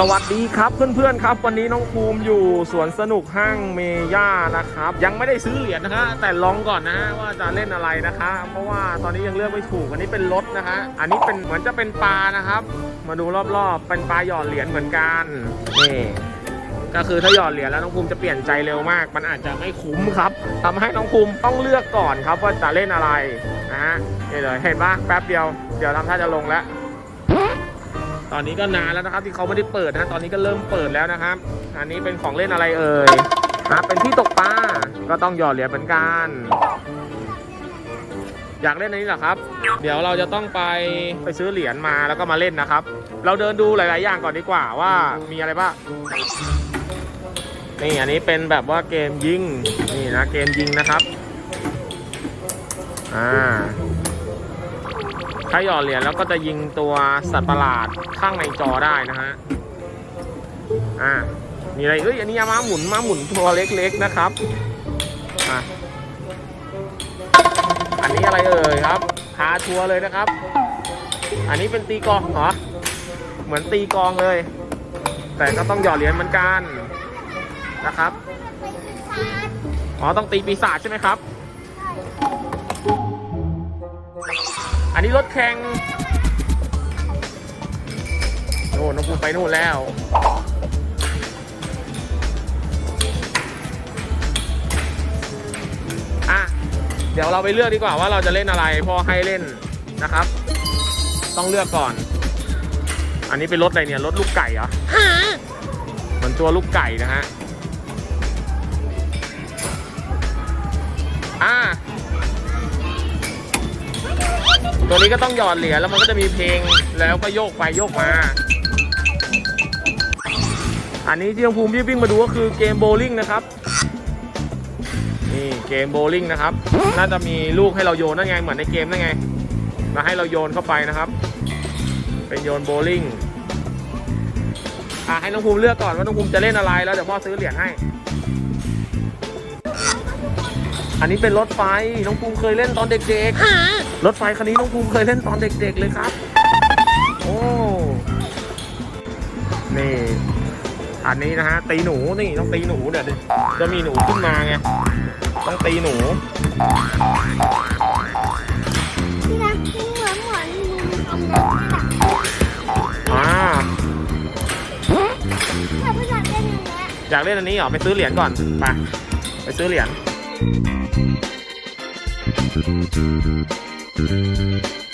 สวัสดีครับเพื่อนๆครับ วันนี้น้องภูมิอยู่สวนสนุกห้างเมย่านะครับ ยังไม่ได้ซื้อเหรียญนะคะแต่ลองก่อนนะฮะว่าจะเล่นอะไรนะคะ เพราะว่าตอนนี้ยังเลือกไม่ถูกอันนี้เป็นรถนะคะ อันนี้เป็นเหมือนจะเป็นปลานะครับ มาดูรอบๆเป็นปลาหยอดเหรียญเหมือนกันนี่ก็คือถ้าหยอดเหรียญแล้วน้องภูมิจะเปลี่ยนใจเร็วมาก มันอาจจะไม่คุ้มครับทำให้น้องภูมิต้องเลือกก่อนครับว่าจะเล่นอะไรนะฮะนี่เลยเห็นปะแป๊บเดียวเดี๋ยวทำท่าจะลงแล้ว ตอนนี้ก็นานแล้วนะครับที่เขาไม่ได้เปิดนะตอนนี้ก็เริ่มเปิดแล้วนะครับ อันนี้เป็นของเล่นอะไรเอ่ยอะเป็นที่ตกปลาก็ต้องหยอดเหรียญเหมือนกัน อยากเล่นอันนี้เหรอครับ เดี๋ยวเราจะต้องไปไปซื้อเหรียญมาแล้วก็มาเล่นนะครับ เราเดินดูหลาย ๆ อย่างก่อนดีกว่าว่ามีอะไรบ้างนี่อันนี้เป็นแบบว่าเกมยิงนี่นะเกมยิงนะครับอ่า ถ้าหยอดเหรียญแล้วก็จะยิงตัวสัตว์ประหลาดข้างในจอได้นะฮะ อ่า มีอะไร เอ้ย อันนี้ม้าหมุนม้าหมุนตัวเล็กๆนะครับ อะอันนี้อะไรเอ่ยครับ พาทัวร์เลยนะครับ อันนี้เป็นตีกองเหรอ เหมือนตีกองเลย แต่ก็ต้องหยอดเหรียญเหมือนกันนะครับ อ๋อ ต้องตีปีศาจใช่ไหมครับ อันนี้รถแข่งโน่นน้องภูไปนู่นแล้วอะเดี๋ยวเราไปเลือกดีกว่าว่าเราจะเล่นอะไรพอให้เล่นนะครับ ต้องเลือกก่อน อันนี้เป็นรถอะไรเนี่ยรถลูกไก่เหรอเหมือนตัวลูกไก่นะฮะ ตัวนี้ก็ต้องหยอดเหรียญแล้วมันก็จะมีเพลงแล้วก็โยกไปโยกมา อันนี้ที่น้องภูมิวิ่งมาดูก็คือเกมโบลิ่งนะครับ นี่เกมโบลิ่งนะครับ น่าจะมีลูกให้เราโยนนั่นไง เหมือนในเกมนั่นไง มาให้เราโยนเข้าไปนะครับ เป็นโยนโบลิ่งอะให้น้องภูมิเลือกก่อนว่าน้องภูมิจะเล่นอะไรแล้วเดี๋ยวพ่อซื้อเหรียญให้ อันนี้เป็นรถไฟ น้องภูมิเคยเล่นตอนเด็กๆ รถไฟคันนี้น้องภูมิเคยเล่นตอนเด็กๆเลยครับ โอ้ นี่ อันนี้นะฮะตีหนูนี่ต้องตีหนูเดี๋ยวจะมีหนูขึ้นมาไง ต้องตีหนูที่รักที่เหมือนเหมือนลุงทำแบบนี้อ่าแต่ผู้ชายเล่นอย่างเงี้ยอยากเล่นอันนี้เหรอไปซื้อเหรียญก่อน ไป ไปซื้อเหรียญ Thank you.